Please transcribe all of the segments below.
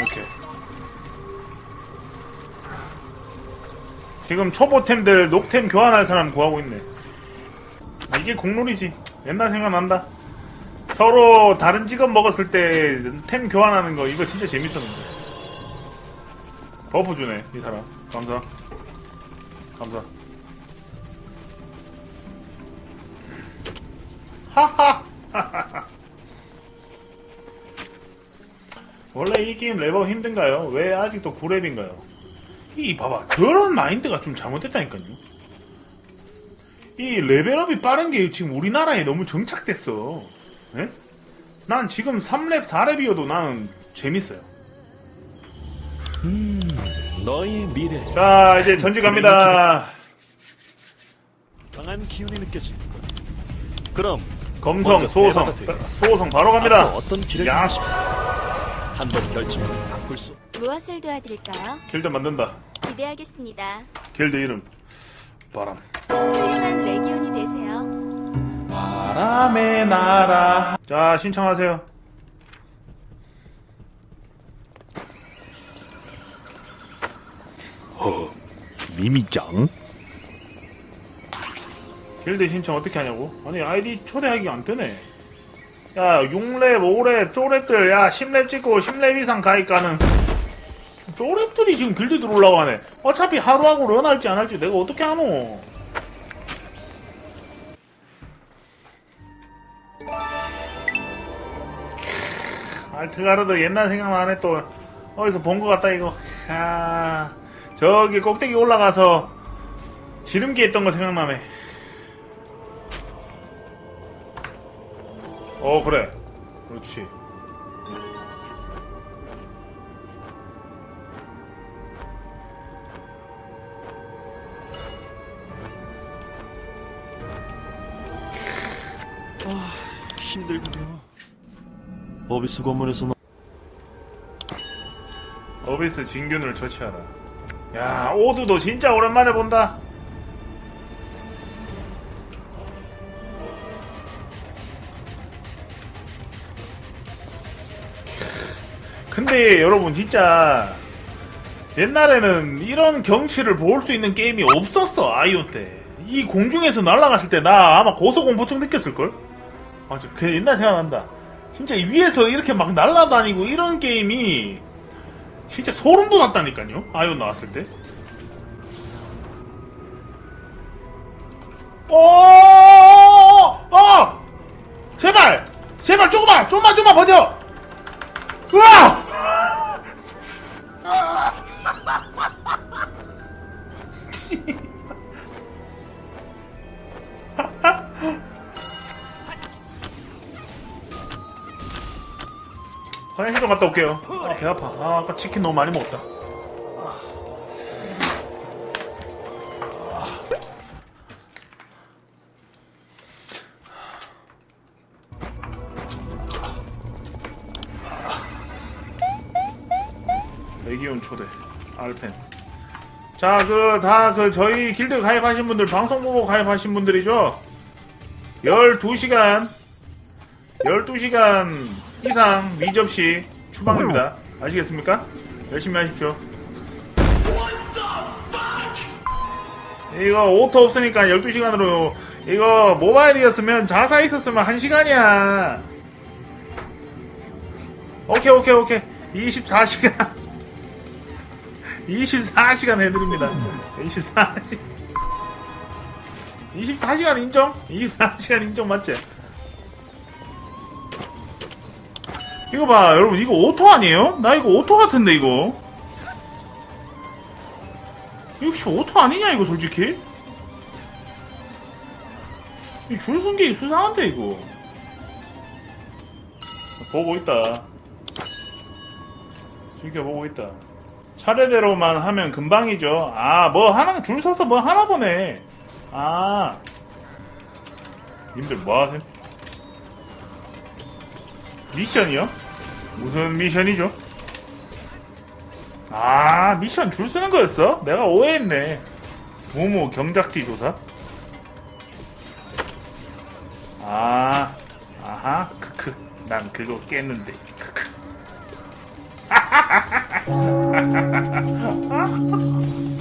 오케이. 지금 초보템들 녹템 교환할 사람 구하고 있네. 아, 이게 공놀이지. 옛날 생각난다. 서로 다른 직업 먹었을 때 템 교환하는 거 이거 진짜 재밌었는데. 버프 주네 이 사람. 감사. 감사. 하하. 원래 이 게임 레벨 힘든가요? 왜 아직도 9렙인가요? 이 봐봐 저런 마인드가 좀 잘못됐다니까요. 이 레벨업이 빠른 게 지금 우리나라에 너무 정착됐어. 예? 난 지금 3렙, 4렙이어도 나는 재밌어요. 너의 미래 자, 이제 전지 갑니다. 강한 기운이 느껴질 거야. 그럼 검성, 소호성, 되네. 소호성 바로 갑니다. 어떤 길을 야? 한 번 결정을 바꿀 수. 무엇을 도와드릴까요? 길드 만든다. 기대하겠습니다. 길드 이름 바람. 훌륭한 레기온이 되세요. 바람의 나라. 자, 신청하세요. 어, 미미짱? 길드 신청 어떻게 하냐고? 아니 아이디 초대하기가 안 뜨네. 야 6렙, 5렙, 쪼랩들 야 10렙 찍고 10렙 이상 가입 가능. 쪼랩들이 지금 길드 들어오려고 하네. 어차피 하루하고 런 할지 안 할지 내가 어떻게 하노? 크, 알트가르드 옛날 생각만 하네 또 어디서 본 것 같다 이거. 아 저기 꼭대기 올라가서 지름기 했던 거 생각나네. 어 그래. 그렇지. 힘들군요. 어비스 관문에서 너... 어비스 진균을 처치하라. 야 오두도 진짜 오랜만에 본다 근데 여러분 진짜 옛날에는 이런 경치를 볼 수 있는 게임이 없었어 아이온 때이 공중에서 날아갔을 때 나 아마 고소공포증 느꼈을걸? 아, 진짜 그 옛날 생각난다. 진짜 이 위에서 이렇게 막 날아다니고 이런 게임이 진짜 소름 돋았다니까요. 아이온 나왔을 때. 오! 어! 제발! 제발 조금만! 좀만 좀만 버텨! 갔다 올게요. 아, 배 아파. 아, 아까 치킨 너무 많이 먹었다. 레기온 초대. 알펜. 자, 그, 다, 그, 저희 길드 가입하신 분들, 방송 보고 가입하신 분들이죠? 12시간 12시간 이상 미접시 추방입니다. 아시겠습니까? 열심히 하십시오. 이거 오토 없으니까 12시간으로 이거 모바일이었으면 자사 있었으면 1시간이야. 오케이 오케이 오케이 24시간 24시간 해드립니다. 24시간 24시간 인정? 24시간 인정 맞지? 이거 봐 여러분 이거 오토 아니에요? 나 이거 오토 같은데 이거 혹시 오토 아니냐 이거 솔직히? 이 줄선계 수상한데 이거 보고 있다 즐겨보고 있다 차례대로만 하면 금방이죠 아 뭐 하나 줄 서서 뭐 하나 보네 아 님들 뭐 하세요? 미션이요? 무슨 미션이죠? 아 미션 줄 서는 거였어? 내가 오해했네 무무 경작지 조사? 아 아하 크크 난 그거 깼는데 크크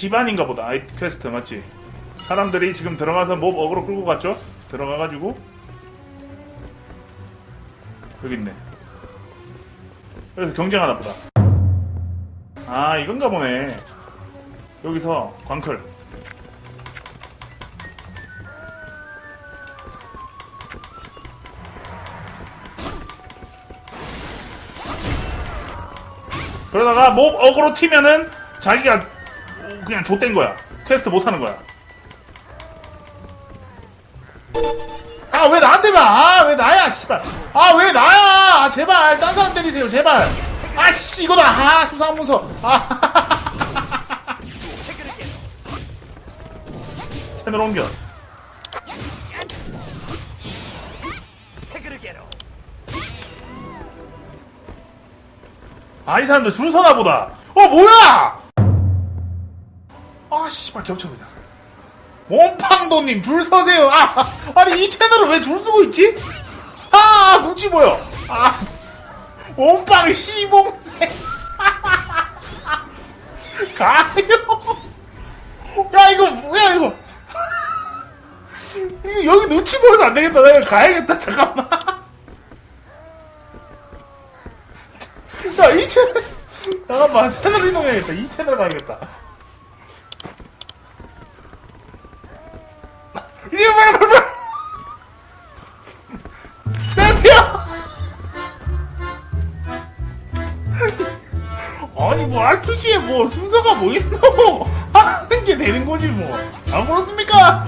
집안인가 보다. 아이 퀘스트 맞지? 사람들이 지금 들어가서 몹 어그로 끌고 갔죠? 들어가가지고. 여기 있네. 그래서 경쟁하나 보다. 아 이건가 보네. 여기서 광클. 그러다가 몹 어그로 튀면은 자기가 그냥 좆된 거야. 퀘스트 못 하는 거야. 아, 왜 나한테 봐? 아, 왜 나야, 씨발. 아, 왜 나야? 아, 제발. 딴 사람 때리세요, 제발. 아, 씨, 이거다. 아, 수상한 문서. 아. 채널 옮겨. 아, 이 사람들 줄 서나 보다. 어, 뭐야! 아, 씨발, 겹쳐버리다. 원팡도님, 줄 서세요. 아, 아니, 이 채널을 왜줄 서고 있지? 아, 눈치 보여. 아, 원팡 시봉생. 가요. 야, 이거, 뭐야, 이거. 이거 여기 눈치 보여서 안 되겠다. 내가 가야겠다. 잠깐만. 야, 이 채널. 잠깐만, 채널 이동해야겠다. 이 채널 가야겠다. 거지, 뭐. 안 그렇습니까?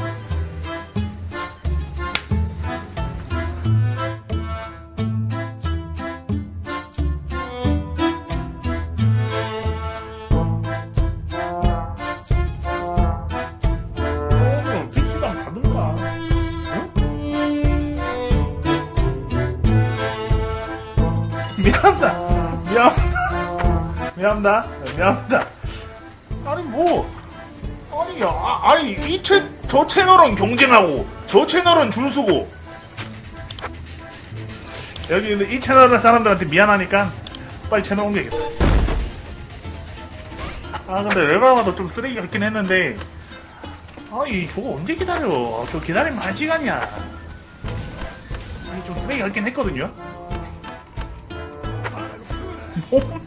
그럼 PC방. 미안하다. 미안하다. 미안하다. 미안하다. 아니 뭐 야. 아, 아니 이 채 저 채널은 경쟁하고 저 채널은 줄 서고. 여기 있는 이 채널의 사람들한테 미안하니까 빨리 채널 옮겨야겠다. 아 근데 레바가도 좀 쓰레기 같긴 했는데. 아이 저거 언제 기다려? 저 기다리면 한 시간이야. 아니 좀 쓰레기 같긴 했거든요. 몸-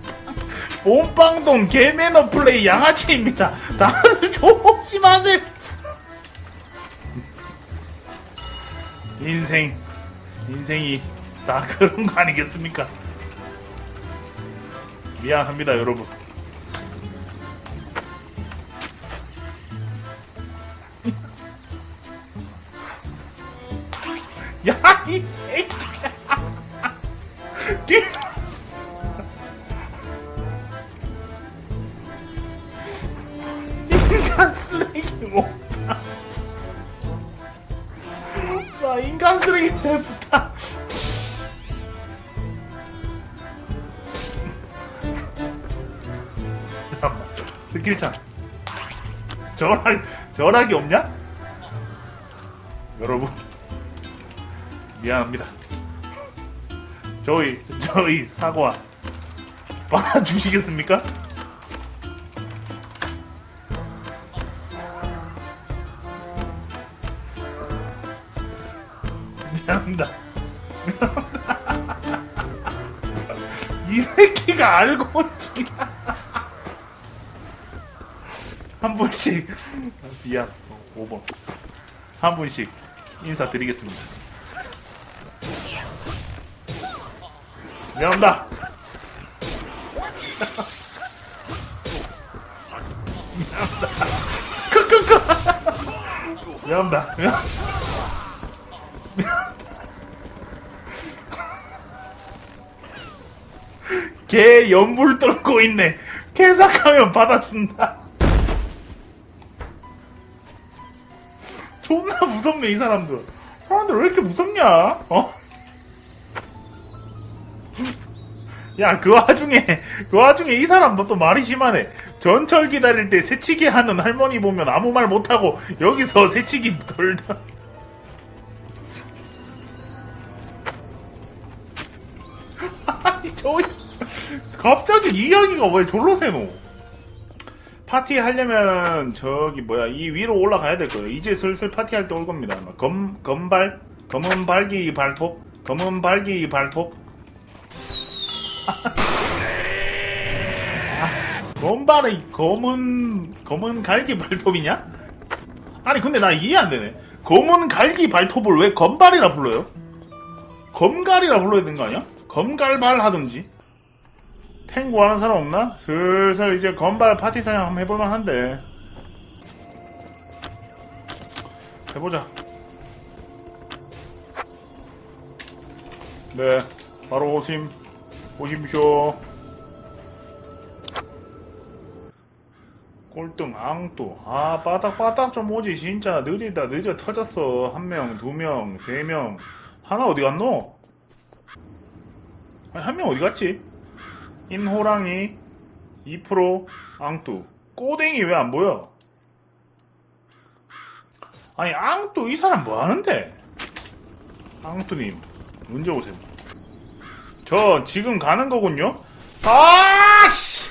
몸빵동 개매너 플레이 양아치입니다 다들 조심하세요 인생 인생이 다 그런 거 아니겠습니까? 미안합니다 여러분. 야, 이 새끼 인간 쓰레기 못다. 나 인간 쓰레기. 잠깐만. 스킬창. 전화기, 전화기 없냐? 여러분. 미안합니다. 저희 저희 사과 받아주시겠습니까? 미안합니다. 미안합니다. 이 새끼가 알고. 한 분씩 미안 5번 한 분씩 인사드리겠습니다. 미안합니다. 미안합니다. 크크크. 미안합니다. 미안. 개 연불 떨고 있네. 개삭하면 받아준다. 존나 무섭네 이 사람들. 사람들 왜 이렇게 무섭냐? 어? 야, 그 와중에, 그 와중에 이 사람 뭐또 말이 심하네. 전철 기다릴 때 새치기 하는 할머니 보면 아무 말 못하고 여기서 새치기 돌다. 갑자기 이야기가 왜 졸로 새노? 파티 하려면 저기 뭐야 이 위로 올라가야 될 거예요. 이제 슬슬 파티 할 때 올 겁니다. 검 검발 검은 발기 발톱 검은 발기 발톱 검발의 검은 검은 갈기 발톱이냐? 아니 근데 나 이해 안 되네. 검은 갈기 발톱을 왜 검발이라 불러요? 검갈이라 불러야 되는 거 아니야? 검갈발 하든지. 탱고 하는 사람 없나? 슬슬 이제 건발 파티 사냥 한번 해볼만 한데. 해보자. 네, 바로 오심, 오심쇼. 꼴등 앙또 아 바닥 바닥 좀 오지 진짜 느리다 늦어 터졌어 한명 두명 세 명 하나 어디 갔노? 아니 한 명 어디 갔지? 인호랑이 2% 앙뚜 꼬댕이 왜 안 보여? 아니 앙뚜 이 사람 뭐 하는데? 앙뚜님 문제 오세요. 저 지금 가는 거군요. 아씨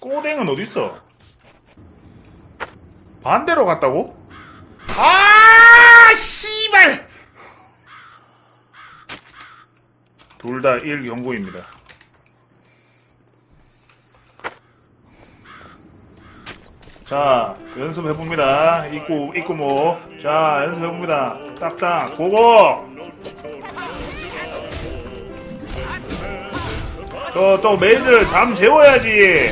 꼬댕은 어디 있어? 반대로 갔다고? 아 씨발 둘 다 1경고입니다. 자, 연습해봅니다. 입구, 입구 뭐. 자, 연습해봅니다. 딱딱, 고고! 저, 또 메이드 잠 재워야지.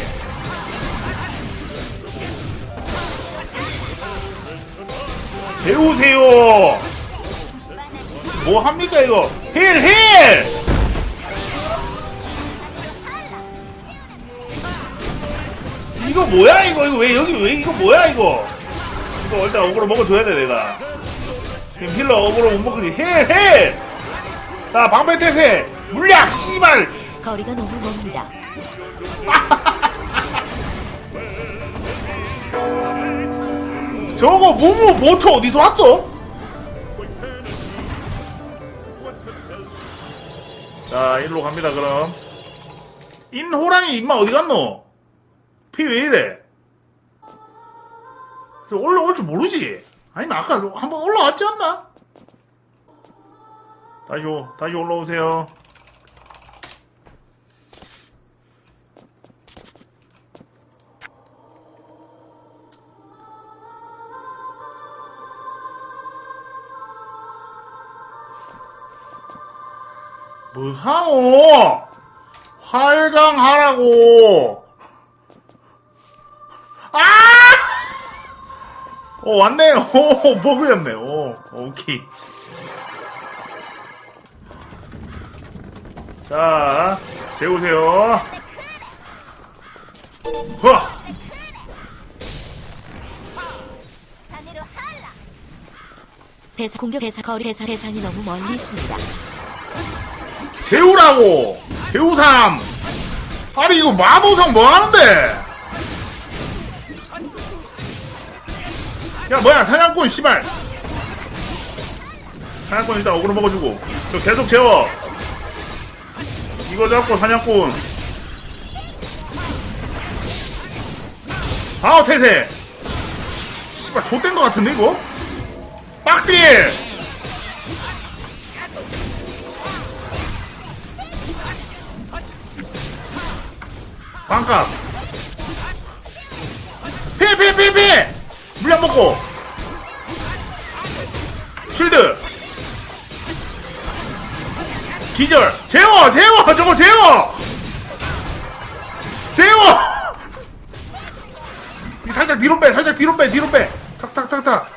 재우세요! 뭐 합니까, 이거? 힐, 힐! 이거 뭐야 이거? 이거 왜 여기 왜 이거 뭐야 이거? 이거 일단 어그로 먹어줘야 돼 내가. 지금 힐러 어그로 못 먹으니. 힐힐! 자 방패 태세! 물약 씨발! 거리가 너무 멉니다. 저거 무무 보초 어디서 왔어? 자 일로 갑니다 그럼. 인 호랑이 임마 어디 갔노? 피 왜 이래? 저 올라올 줄 모르지? 아니면 아까 한번 올라왔지 않나? 다시 오, 다시 올라오세요. 뭐하노? 활강하라고. 아! 어, 왔네. 오, 버그였네. 오, 오케이. 자, 재우세요. 허! 대상 공격 대상 거리 대상 대상이 너무 멀리 있습니다. 재우라고! 재우삼! 아니, 이거 마도상 뭐 하는데? 야, 뭐야, 사냥꾼, 씨발! 사냥꾼 일단 어그로 먹어주고. 저 계속 재워! 이거 잡고 사냥꾼. 아우, 태세! 씨발, 좆된 거 같은데, 이거? 빡딜! 반값 피피피피 먹고. 쉴드. 기절. 재워 재워 저거 재워. 재워. 이 살짝 뒤로 빼 살짝 뒤로 빼 뒤로 빼. 탁탁탁탁.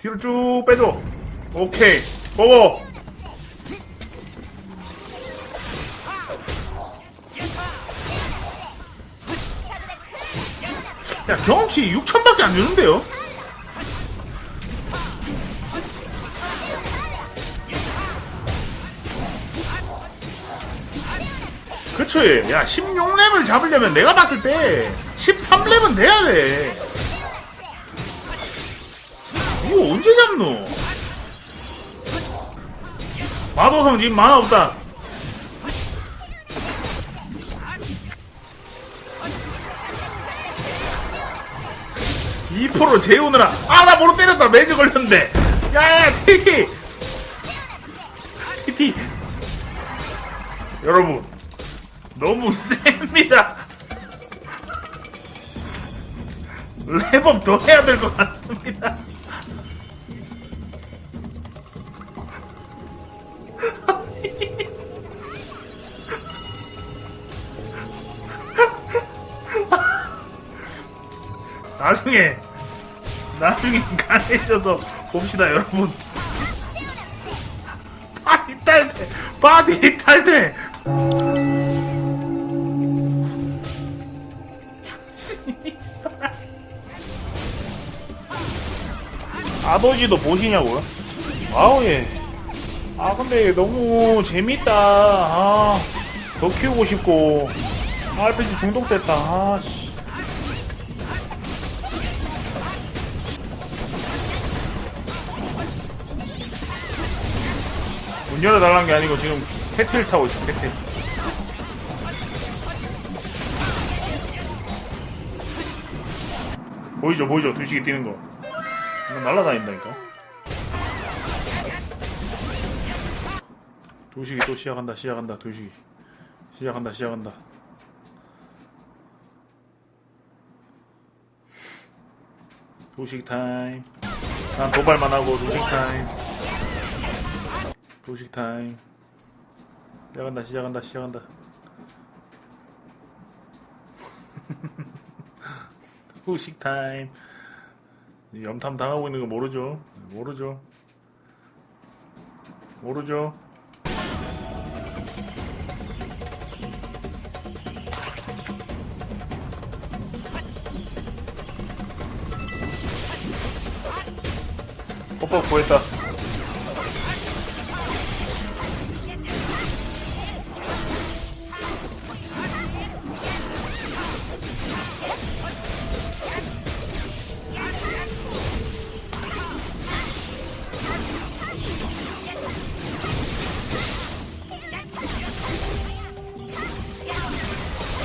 뒤로 쭉 빼줘. 오케이. 고고 야 경험치 6천밖에 안 주는데요? 그렇지. 야, 16렙을 잡으려면 내가 봤을 때 13렙은 돼야 돼. 이거 언제 잡노? 마도성 지금 만화 없다. 2% 재우느라 아 나 모로 때렸다. 매즈 걸렸는데. 야야 TT TT 여러분 너무 셉니다. 랩업 더 해야 될 것 같습니다. 나중에 나중에 강해져서 봅시다 여러분 바디 탈퇴 바디 탈퇴 아버지도 보시냐고요? 아우 예. 아 근데 너무 재밌다. 아, 더 키우고 싶고. RPG 중독됐다. 아 씨. 열어달라는 게 아니고 지금 캐틀 타고 있어 캐틀. 보이죠 보이죠? 두식이 뛰는 거. 이거 날아다닌다니까. 두식이 또 시작한다 시작한다 두식이. 시작한다 시작한다. 두식 타임. 난 도발만 하고 두식 타임 도식 타임. 시작한다 시작한다 시작한다. 후식 타임. 염탐 당하고 있는 거 모르죠? 모르죠. 모르죠. 뽀뽀 구했다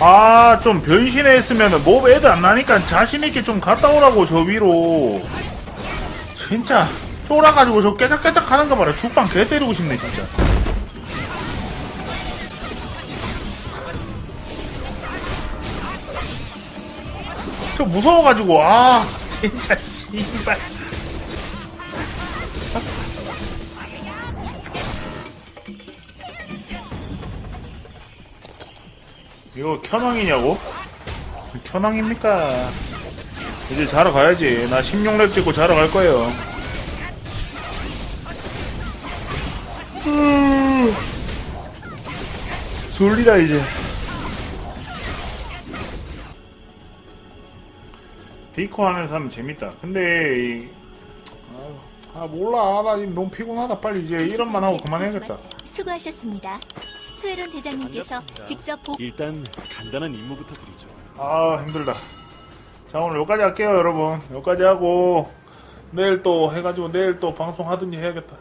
아, 좀 변신했으면은 몹 애드 안 나니까 자신있게 좀 갔다 오라고, 저 위로. 진짜, 쫄아가지고 저 깨작깨작 하는 거 봐라. 죽방 개 때리고 싶네, 진짜. 저 무서워가지고, 아, 진짜, 씨발. 이거 켜낭이냐고? 무슨 켜낭입니까? 이제 자러 가야지. 나 16렙 찍고 자러 갈 거예요. 음. 졸리다 이제. 디코 하면서 하면 재밌다. 근데 아, 몰라. 나 지금 너무 피곤하다. 빨리 이제 이런만 하고 그만해야겠다. 수고하셨습니다. 수혜론 대장님께서 반갑습니다. 직접 보 일단 간단한 임무부터 드리죠. 아 힘들다 자 오늘 여기까지 할게요 여러분 여기까지 하고 내일 또 해가지고 내일 또 방송 하든지 해야겠다